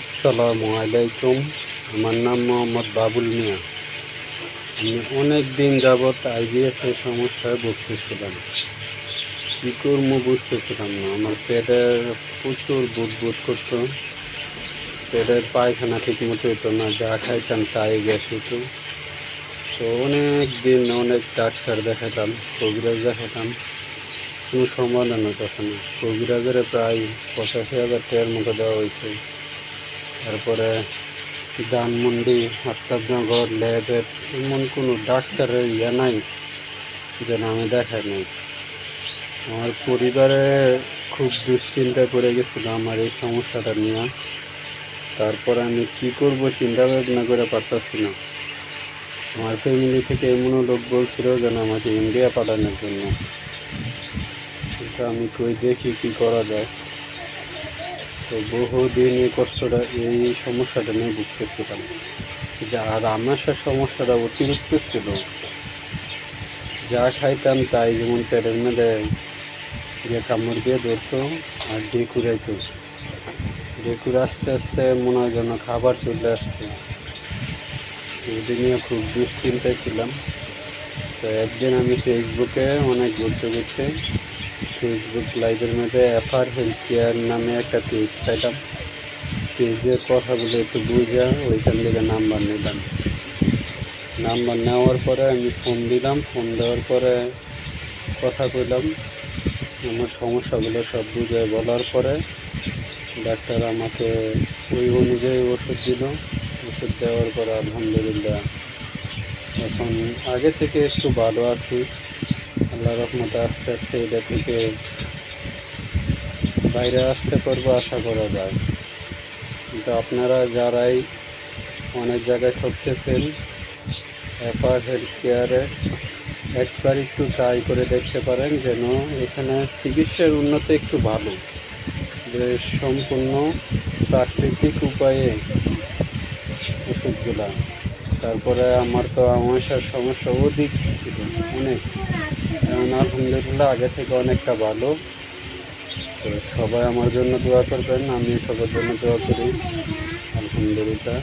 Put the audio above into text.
আসসালামু আলাইকুম। আমার নাম মোহাম্মদ বাবুল মিয়া। আমি অনেক দিন যাবৎ আইবিএস এর সমস্যায় ভুগতেছিলাম। কী করব বুঝতেছিলাম না। আমার পেটের প্রচুর বুট বুট করতো। পেটের পায়খানা ঠিক মতো হতো না, যা খাইতাম তাই গ্যাস হতো তো অনেক দিন অনেক ডাক্তার দেখাতাম কবিরাজ দেখাতাম কোনো সমাধান হতেছে না। কবিরাজের প্রায় পঁচাশি হাজার টাকার মতো দেওয়া হয়েছে তারপরে ধানমন্ডি, আফতাবনগর ল্যাবের এমন কোনো ডাক্তারের ইয়ে নাই যেন আমি দেখাই নাই। আমার পরিবারে খুব দুশ্চিন্তায় পড়ে গেছিল আমার এই সমস্যাটা নিয়ে। তারপরে আমি কি করব চিন্তা ভাবনা করে পারতাছি না। আমার ফ্যামিলি থেকে এমনও লোক বলছিল যেন আমাকে ইন্ডিয়া পাঠানোর জন্য। আমি কই দেখি কি করা যায়। তো বহুদিন এই কষ্টটা, এই সমস্যাটা নিয়ে ভুগতেছিলাম। যে আর আমার সে সমস্যাটা অতিরিক্ত ছিল। যা খাইতাম তাই যেমন পেটের মধ্যে দিয়ে কামড় দিয়ে ধরতো আর ডেকুরাইতো ডেকুর আস্তে আস্তে মনে হয় যেন খাবার চলে আসতো এটি নিয়ে খুব দুশ্চিন্তায় ছিলাম। তো একদিন আমি ফেসবুকে অনেক ঘুরতে ঘুরতে ফেসবুক লাইভের মধ্যে এফআর হেলথ কেয়ার নামে একটা পেজ পাইলাম পেজের কথাগুলো একটু বুঝা, ওইখান থেকে নাম্বার নিলাম। নাম্বার নেওয়ার পরে আমি ফোন দিলাম ফোন দেওয়ার পরে কথা কইলাম। আমার সমস্যাগুলো সব বুঝে বলার পরে ডাক্তার আমাকে ওই অনুযায়ী ওষুধ দিল। ওষুধ দেওয়ার পরে আলহামদুলিল্লাহ এখন আগে থেকে একটু ভালো আছি। আল্লাহ রহমতে আস্তে আস্তে এটা থেকে বাইরে আসতে পারব আশা করা যায়। কিন্তু আপনারা যারাই অনেক জায়গায় ঠকতেছেন অ্যাপার হেলথ কেয়ারে একবার একটু ট্রাই করে দেখতে পারেন যেন এখানে চিকিৎসার উন্নত একটু ভালো। যে সম্পূর্ণ প্রাকৃতিক উপায়ে ওষুধগুলা। তারপরে আমার তো আমাশার সমস্যা অধিক ছিল, অনেক। এখন আলহামদুলিল্লাহ আগে থেকে অনেকটা ভালো। তো সবাই আমার জন্য দোয়া করবেন আমি সবার জন্য দোয়া করি। আলহামদুলিল্লাহ।